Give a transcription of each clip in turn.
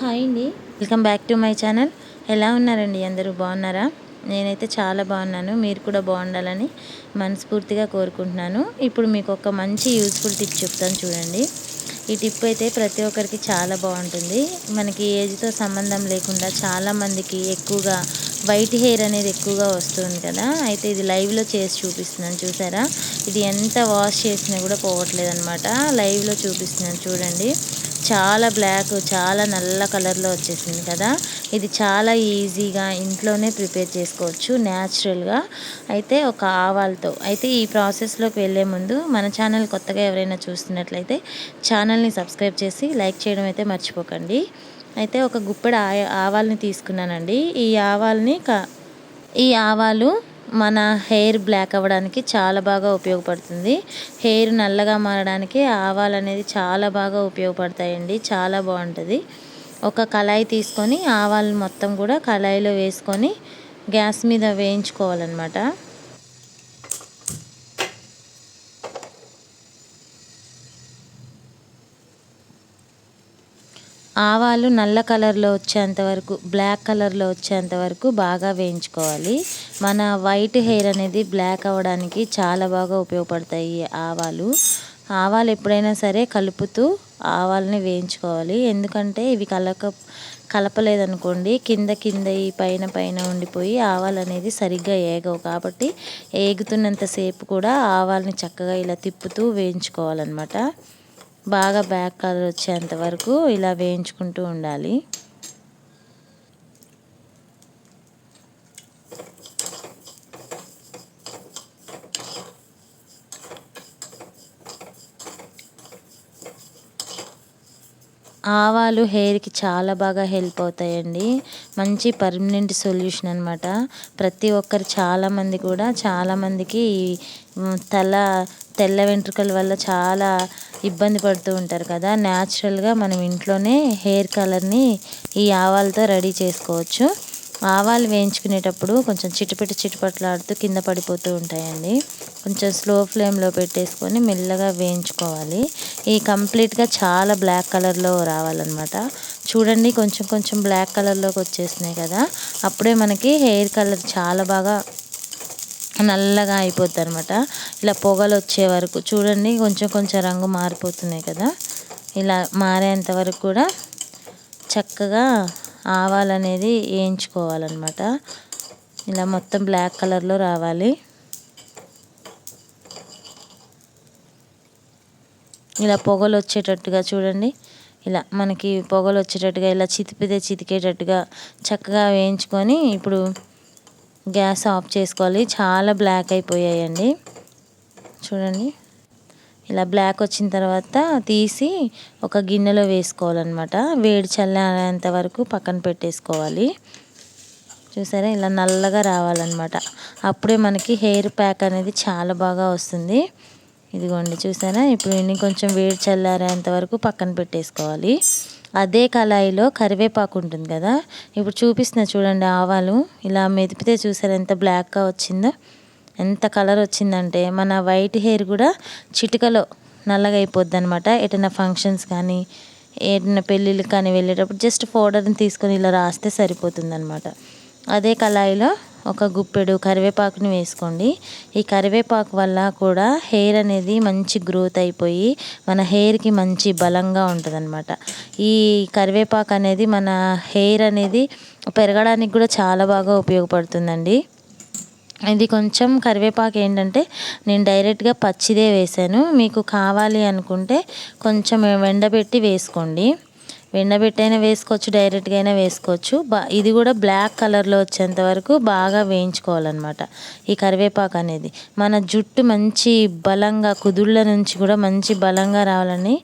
Hi అండి. Welcome back to my channel. ఎలా ఉన్నారండి అందరూ? బాగున్నారా? నేనైతే చాలా బాగున్నాను. మీరు కూడా బాగుండాలని మనస్ఫూర్తిగా కోరుకుంటున్నాను. ఇప్పుడు మీకు ఒక మంచి యూజ్ఫుల్ టిప్ చెప్తాను చూడండి. ఈ టిప్ అయితే ప్రతి ఒక్కరికి చాలా బాగుంటుంది. మనకి ఏజ్తో సంబంధం లేకుండా చాలామందికి ఎక్కువగా వైట్ హెయిర్ అనేది ఎక్కువగా వస్తుంది కదా. అయితే ఇది లైవ్లో చేసి చూపిస్తున్నాను. చూసారా? ఇది ఎంత వాష్ చేసినా కూడా పోవట్లేదు అనమాట లైవ్లో చూపిస్తున్నాను. చూడండి. చాలా బ్లాక్ చాలా నల్ల కలర్లో వచ్చేసింది కదా. ఇది చాలా ఈజీగా ఇంట్లోనే ప్రిపేర్ చేసుకోవచ్చు న్యాచురల్గా అయితే ఒక ఆవాలతో. అయితే ఈ ప్రాసెస్లోకి వెళ్ళే ముందు మన ఛానల్ కొత్తగా ఎవరైనా చూస్తున్నట్లయితే ఛానల్ని సబ్స్క్రైబ్ చేసి లైక్ చేయడం అయితే మర్చిపోకండి. అయితే ఒక గుప్పెడు ఆవాల్ని తీసుకున్నానండి. ఈ ఆవాల్ని ఈ ఆవాలు మన హెయిర్ బ్లాక్ అవ్వడానికి చాలా బాగా ఉపయోగపడుతుంది. హెయిర్ నల్లగా మారడానికి ఆవాలు అనేది చాలా బాగా ఉపయోగపడతాయండి. చాలా బాగుంటుంది. ఒక కళాయి తీసుకొని ఆవాలు మొత్తం కూడా కళాయిలో వేసుకొని గ్యాస్ మీద వేయించుకోవాలన్నమాట. ఆవాలు నల్ల కలర్లో వచ్చేంత వరకు బ్లాక్ కలర్లో వచ్చేంత వరకు బాగా వేయించుకోవాలి. మన వైట్ హెయిర్ అనేది బ్లాక్ అవ్వడానికి చాలా బాగా ఉపయోగపడతాయి ఆవాలు. ఆవాలు ఎప్పుడైనా సరే కలుపుతూ ఆవాలని వేయించుకోవాలి. ఎందుకంటే ఇవి కలక కలపలేదనుకోండి కింద కింద ఈ పైన పైన ఉండిపోయి ఆవాలు అనేది సరిగ్గా ఏగవు. కాబట్టి ఏగుతున్నంతసేపు కూడా ఆవాలని చక్కగా ఇలా తిప్పుతూ వేయించుకోవాలన్నమాట. బాగా బ్యాక్ కలర్ వచ్చేంత వరకు ఇలా వేయించుకుంటూ ఉండాలి. ఆవాలు హెయిర్కి చాలా బాగా హెల్ప్ అవుతాయండి. మంచి పర్మనెంట్ సొల్యూషన్ అనమాట ప్రతి ఒక్కరు చాలామంది కూడా చాలామందికి తల తెల్ల వెంట్రుకల వల్ల చాలా ఇబ్బంది పడుతూ ఉంటారు కదా. న్యాచురల్గా మనం ఇంట్లోనే హెయిర్ కలర్ని ఈ ఆవాలతో రెడీ చేసుకోవచ్చు. ఆవాలు వేయించుకునేటప్పుడు కొంచెం చిటిపెట్టి చిటిపట్లాడుతూ కింద పడిపోతూ ఉంటాయండి. కొంచెం స్లో ఫ్లేమ్లో పెట్టేసుకొని మెల్లగా వేయించుకోవాలి. ఈ కంప్లీట్గా చాలా బ్లాక్ కలర్లో రావాలన్నమాట. చూడండి కొంచెం కొంచెం బ్లాక్ కలర్లోకి వచ్చేసినాయి కదా. అప్పుడే మనకి హెయిర్ కలర్ చాలా బాగా నల్లగా అయిపోద్ది అనమాట ఇలా పొగలు వచ్చే వరకు చూడండి కొంచెం కొంచెం రంగు మారిపోతున్నాయి కదా. ఇలా మారేంత వరకు కూడా చక్కగా ఆవాలు అనేది వేయించుకోవాలన్నమాట. ఇలా మొత్తం బ్లాక్ కలర్లో రావాలి. ఇలా పొగలు వచ్చేటట్టుగా చూడండి. ఇలా మనకి పొగలు వచ్చేటట్టుగా ఇలా చితిపితే చితికేటట్టుగా చక్కగా వేయించుకొని ఇప్పుడు గ్యాస్ ఆఫ్ చేసుకోవాలి. చాలా బ్లాక్ అయిపోయాయండి. చూడండి. ఇలా బ్లాక్ వచ్చిన తర్వాత తీసి ఒక గిన్నెలో వేసుకోవాలన్నమాట. వేడి చల్లేంత వరకు పక్కన పెట్టేసుకోవాలి. చూసారా? ఇలా నల్లగా రావాలన్నమాట. అప్పుడే మనకి హెయిర్ ప్యాక్ అనేది చాలా బాగా వస్తుంది. ఇదిగోండి చూసారా? ఇప్పుడు ఇన్ని కొంచెం వేడి చల్లారేంత వరకు పక్కన పెట్టేసుకోవాలి. అదే కళాయిలో కరివేపాకు ఉంటుంది కదా? ఇప్పుడు చూపిస్తున్నా చూడండి ఆవాలు. ఇలా మెదిపితే చూసారా ఎంత బ్లాక్గా వచ్చిందో? ఎంత కలర్ వచ్చిందంటే మన వైట్ హెయిర్ కూడా చిటికలో నల్లగా అయిపోద్ది అనమాట ఎటైనా ఫంక్షన్స్ కానీ ఏదైనా పెళ్ళిళ్ళకి కానీ వెళ్ళేటప్పుడు జస్ట్ పౌడర్ని తీసుకొని ఇలా రాస్తే సరిపోతుంది అనమాట అదే కళాయిలో ఒక గుప్పెడు కరివేపాకుని వేసుకోండి. ఈ కరివేపాకు వల్ల కూడా హెయిర్ అనేది మంచి గ్రోత్ అయిపోయి మన హెయిర్కి మంచి బలంగా ఉంటుంది ఈ కరివేపాకు అనేది మన హెయిర్ అనేది పెరగడానికి కూడా చాలా బాగా ఉపయోగపడుతుందండి. ఇది కొంచెం కరివేపాకు ఏంటంటే నేను డైరెక్ట్గా పచ్చిదే వేసాను. మీకు కావాలి అనుకుంటే కొంచెం ఎండబెట్టి వేసుకోండి. వెండబెట్టైనా వేసుకోవచ్చు డైరెక్ట్గా అయినా వేసుకోవచ్చు. బా ఇది కూడా బ్లాక్ కలర్లో వచ్చేంత వరకు బాగా వేయించుకోవాలన్నమాట ఈ కరివేపాకు అనేది. మన జుట్టు మంచి బలంగా కుదుళ్ళ నుంచి కూడా మంచి బలంగా రావాలని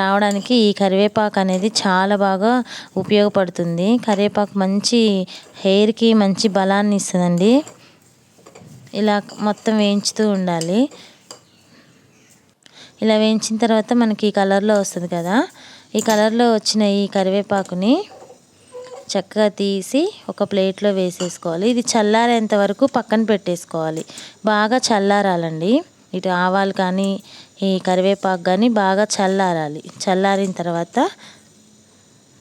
రావడానికి ఈ కరివేపాకు అనేది చాలా బాగా ఉపయోగపడుతుంది. కరివేపాకు మంచి హెయిర్కి మంచి బలాన్ని ఇస్తుందండి. ఇలా మొత్తం వేయించుతూ ఉండాలి. ఇలా వేయించిన తర్వాత మనకి ఈ కలర్లో వస్తుంది కదా. ఈ కలర్లో వచ్చిన ఈ కరివేపాకుని చక్కగా తీసి ఒక ప్లేట్లో వేసేసుకోవాలి. ఇది చల్లారేంత వరకు పక్కన పెట్టేసుకోవాలి. బాగా చల్లారాలండి. ఇటు ఆవాలు కానీ ఈ కరివేపాకు కానీ బాగా చల్లారాలి. చల్లారిన తర్వాత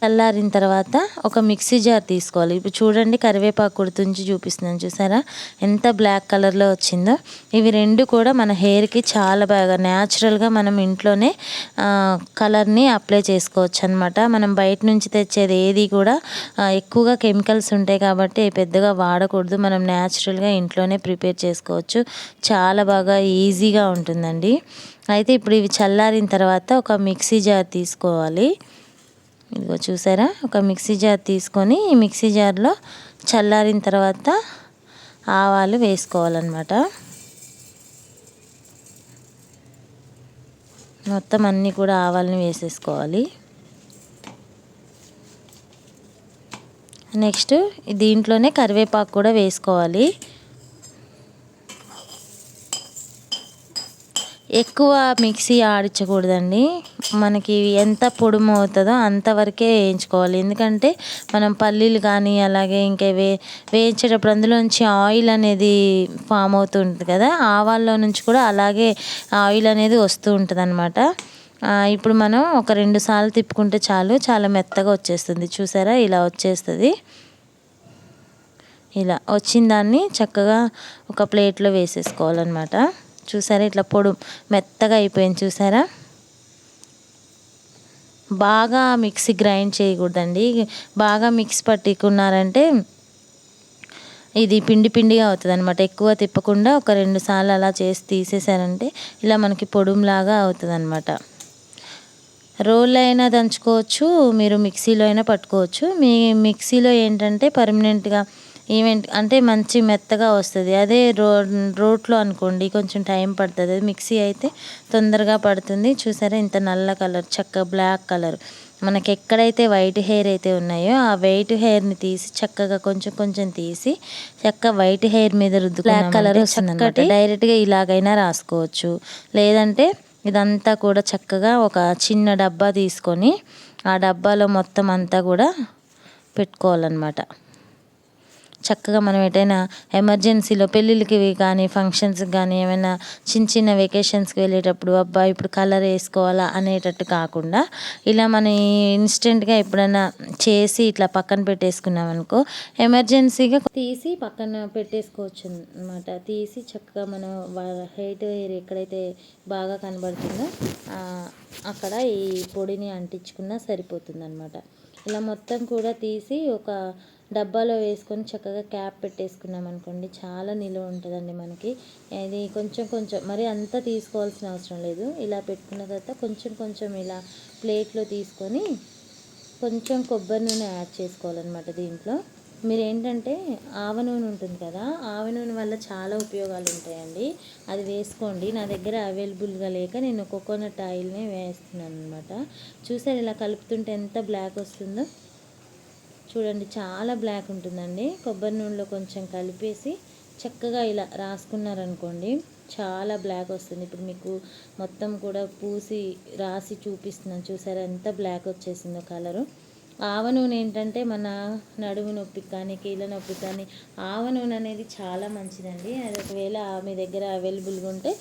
చల్లారిన తర్వాత ఒక మిక్సీ జార్ తీసుకోవాలి. ఇప్పుడు చూడండి కరివేపాకు కుడుతుంచి చూపిస్తున్నాను చూసారా? ఎంత బ్లాక్ కలర్లో వచ్చిందో. ఇవి రెండు కూడా మన హెయిర్కి చాలా బాగా న్యాచురల్గా మనం ఇంట్లోనే కలర్ని అప్లై చేసుకోవచ్చు అనమాట మనం బయట నుంచి తెచ్చేది ఏది కూడా ఎక్కువగా కెమికల్స్ ఉంటాయి కాబట్టి పెద్దగా వాడకూడదు. మనం న్యాచురల్గా ఇంట్లోనే ప్రిపేర్ చేసుకోవచ్చు. చాలా బాగా ఈజీగా ఉంటుందండి. అయితే ఇప్పుడు ఇవి చల్లారిన తర్వాత ఒక మిక్సీ జార్ తీసుకోవాలి. ఇదిగో చూసారా? ఒక మిక్సీ జార్ తీసుకొని ఈ మిక్సీ జార్లో చల్లారిన తర్వాత ఆవాలు వేసుకోవాలన్నమాట. మొత్తం అన్నీ కూడా ఆవాలని వేసేసుకోవాలి. నెక్స్ట్ దీంట్లోనే కరివేపాకు కూడా వేసుకోవాలి. ఎక్కువ మిక్సీ ఆడించకూడదండి. మనకి ఎంత పొడుము అవుతుందో అంతవరకే వేయించుకోవాలి. ఎందుకంటే మనం పల్లీలు కానీ అలాగే ఇంకా వే వేయించేటప్పుడు అందులో నుంచి ఆయిల్ అనేది ఫామ్ అవుతూ ఉంటుంది కదా. ఆవాల్లో నుంచి కూడా అలాగే ఆయిల్ అనేది వస్తూ ఉంటుంది అనమాట ఇప్పుడు మనం ఒక రెండు సార్లు తిప్పుకుంటే చాలు చాలా మెత్తగా వచ్చేస్తుంది. చూసారా? ఇలా వచ్చేస్తుంది. ఇలా వచ్చిన దాన్ని చక్కగా ఒక ప్లేట్లో వేసేసుకోవాలన్నమాట. చూసారా? ఇట్లా పొడు మెత్తగా అయిపోయింది చూసారా? బాగా మిక్సీ గ్రైండ్ చేయకూడదండి. బాగా మిక్స్ పట్టుకున్నారంటే ఇది పిండి పిండిగా అవుతుంది అనమాట ఎక్కువ తిప్పకుండా ఒక రెండు సార్లు అలా చేసి తీసేసారంటే ఇలా మనకి పొడుంలాగా అవుతుంది అనమాట రోల్ అయినా దంచుకోవచ్చు మీరు మిక్సీలో అయినా పట్టుకోవచ్చు. మీ మిక్సీలో ఏంటంటే పర్మనెంట్గా ఈవెంట్ అంటే మంచి మెత్తగా వస్తుంది. అదే రో రోట్లో అనుకోండి కొంచెం టైం పడుతుంది. అది మిక్సీ అయితే తొందరగా పడుతుంది. చూసారా ఇంత నల్ల కలర్ చక్క బ్లాక్ కలర్. మనకి ఎక్కడైతే వైట్ హెయిర్ అయితే ఉన్నాయో ఆ వైట్ హెయిర్ని తీసి చక్కగా కొంచెం కొంచెం తీసి చక్క వైట్ హెయిర్ మీద రుద్దు బ్లాక్ కలర్ చక్కటి డైరెక్ట్గా ఇలాగైనా రాసుకోవచ్చు. లేదంటే ఇదంతా కూడా చక్కగా ఒక చిన్న డబ్బా తీసుకొని ఆ డబ్బాలో మొత్తం అంతా కూడా పెట్టుకోవాలన్నమాట. చక్కగా మనం ఎటైనా ఎమర్జెన్సీలో పెళ్ళిళ్ళకి కానీ ఫంక్షన్స్కి కానీ ఏమైనా చిన్న చిన్న వెకేషన్స్కి వెళ్ళేటప్పుడు అబ్బా ఇప్పుడు కలర్ వేసుకోవాలా? అనేటట్టు కాకుండా ఇలా మన ఇన్స్టెంట్గా ఎప్పుడైనా చేసి ఇట్లా పక్కన పెట్టేసుకున్నాం అనుకో ఎమర్జెన్సీగా తీసి పక్కన పెట్టేసుకోవచ్చు అనమాట తీసి చక్కగా మనం హైట్ హెయిర్ ఎక్కడైతే బాగా కనబడుతుందో అక్కడ ఈ పొడిని అంటించుకున్నా సరిపోతుంది అనమాట ఇలా మొత్తం కూడా తీసి ఒక డబ్బాలో వేసుకొని చక్కగా క్యాప్ పెట్టేసుకున్నాం అనుకోండి చాలా నిలువ ఉంటుందండి మనకి. ఇది కొంచెం కొంచెం మరి అంతా తీసుకోవాల్సిన అవసరం లేదు. ఇలా పెట్టుకున్న తర్వాత కొంచెం కొంచెం ఇలా ప్లేట్లో తీసుకొని కొంచెం కొబ్బరి నూనె యాడ్ చేసుకోవాలన్నమాట దీంట్లో. మీరు ఏంటంటే ఆవ నూనె ఉంటుంది కదా ఆవ నూనె వల్ల చాలా ఉపయోగాలు ఉంటాయండి. అది వేసుకోండి. నా దగ్గర అవైలబుల్గా లేక నేను కోకోనట్ ఆయిల్నే వేస్తున్నాను అనమాట చూసారు ఇలా కలుపుతుంటే ఎంత బ్లాక్ వస్తుందో? చూడండి చాలా బ్లాక్ ఉంటుందండి. కొబ్బరి నూనెలో కొంచెం కలిపేసి చక్కగా ఇలా రాసుకున్నారనుకోండి చాలా బ్లాక్ వస్తుంది. ఇప్పుడు మీకు మొత్తం కూడా పూసి రాసి చూపిస్తున్నాను చూసారా ఎంత బ్లాక్ వచ్చేసిందో కలరు ఆవ నూనె ఏంటంటే మన నడుము నొప్పి కానీ కీళ్ళ నొప్పి కానీ ఆవ నూనె అనేది చాలా మంచిదండి. అది ఒకవేళ మీ దగ్గర అవైలబుల్గా ఉంటే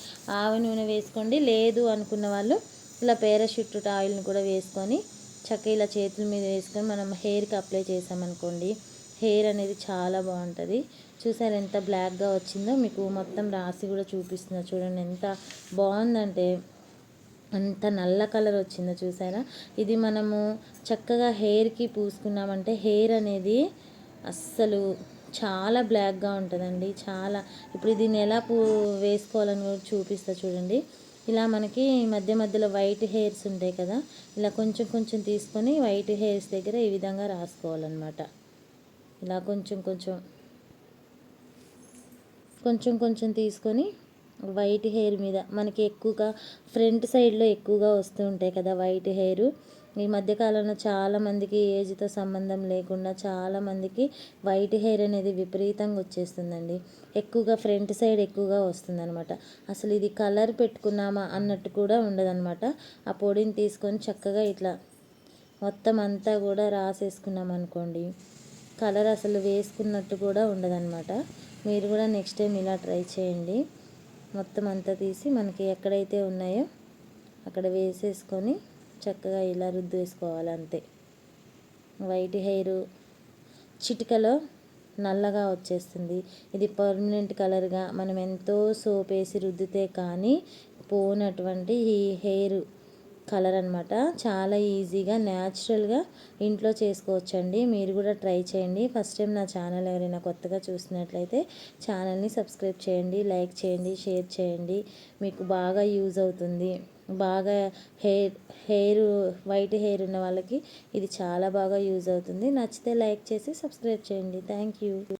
ఆవ నూనె వేసుకోండి. లేదు అనుకున్న వాళ్ళు ఇలా పేరాషూట్ ఆయిల్ని కూడా వేసుకొని చక్క ఇలా చేతుల మీద వేసుకొని మనం హెయిర్కి అప్లై చేసామనుకోండి హెయిర్ అనేది చాలా బాగుంటుంది. చూసారు ఎంత బ్లాక్గా వచ్చిందో? మీకు మొత్తం రాసి కూడా చూపిస్తున్నా చూడండి. ఎంత బాగుందంటే అంత నల్ల కలర్ వచ్చిందో చూసారా? ఇది మనము చక్కగా హెయిర్కి పూసుకున్నామంటే హెయిర్ అనేది అస్సలు చాలా బ్లాక్గా ఉంటుందండి. చాలా ఇప్పుడు దీన్ని ఎలా పూ వేసుకోవాలని కూడా చూపిస్తా చూడండి. ఇలా మనకి మధ్య మధ్యలో వైట్ హెయిర్స్ ఉంటాయి కదా ఇలా కొంచెం కొంచెం తీసుకొని వైట్ హెయిర్స్ దగ్గర ఈ విధంగా రాసుకోవాలన్నమాట. ఇలా కొంచెం కొంచెం కొంచెం కొంచెం తీసుకొని వైట్ హెయిర్ మీద మనకి ఎక్కువగా ఫ్రంట్ సైడ్లో ఎక్కువగా వస్తూ ఉంటాయి కదా వైట్ హెయిర్ ఈ మధ్యకాలంలో చాలామందికి ఏజ్తో సంబంధం లేకుండా చాలామందికి వైట్ హెయిర్ అనేది విపరీతంగా వచ్చేస్తుందండి. ఎక్కువగా ఫ్రంట్ సైడ్ ఎక్కువగా వస్తుందన్నమాట. అసలు ఇది కలర్ పెట్టుకున్నామా అన్నట్టు కూడా ఉండదన్నమాట. ఆ పొడిని తీసుకొని చక్కగా ఇట్లా మొత్తం అంతా కూడా రాసేసుకున్నాం అనుకోండి కలర్ అసలు వేసుకున్నట్టు కూడా ఉండదన్నమాట. మీరు కూడా నెక్స్ట్ టైం ఇలా ట్రై చేయండి. మొత్తం అంతా తీసి మనకి ఎక్కడైతే ఉన్నాయో అక్కడ వేసేసుకొని చక్కగా ఇలా రుద్దు వేసుకోవాలి అంతే వైట్ హెయిర్ చిటికలో నల్లగా వచ్చేస్తుంది. ఇది పర్మనెంట్ కలర్గా మనం ఎంతో సోప్ వేసి రుద్దితే కానీ పోనటువంటి ఈ హెయిర్ కలర్ అనమాట చాలా ఈజీగా న్యాచురల్గా ఇంట్లో చేసుకోవచ్చండి. మీరు కూడా ట్రై చేయండి. ఫస్ట్ టైం నా ఛానల్ ఎవరైనా కొత్తగా చూసినట్లయితే ఛానల్ని సబ్స్క్రైబ్ చేయండి లైక్ చేయండి షేర్ చేయండి. మీకు బాగా యూజ్ అవుతుంది. బాగా హెయిర్ హెయిర్ వైట్ హెయిర్ ఉన్న వాళ్ళకి ఇది చాలా బాగా యూజ్ అవుతుంది. నచ్చితే లైక్ చేసి సబ్స్క్రైబ్ చేయండి. Thank you.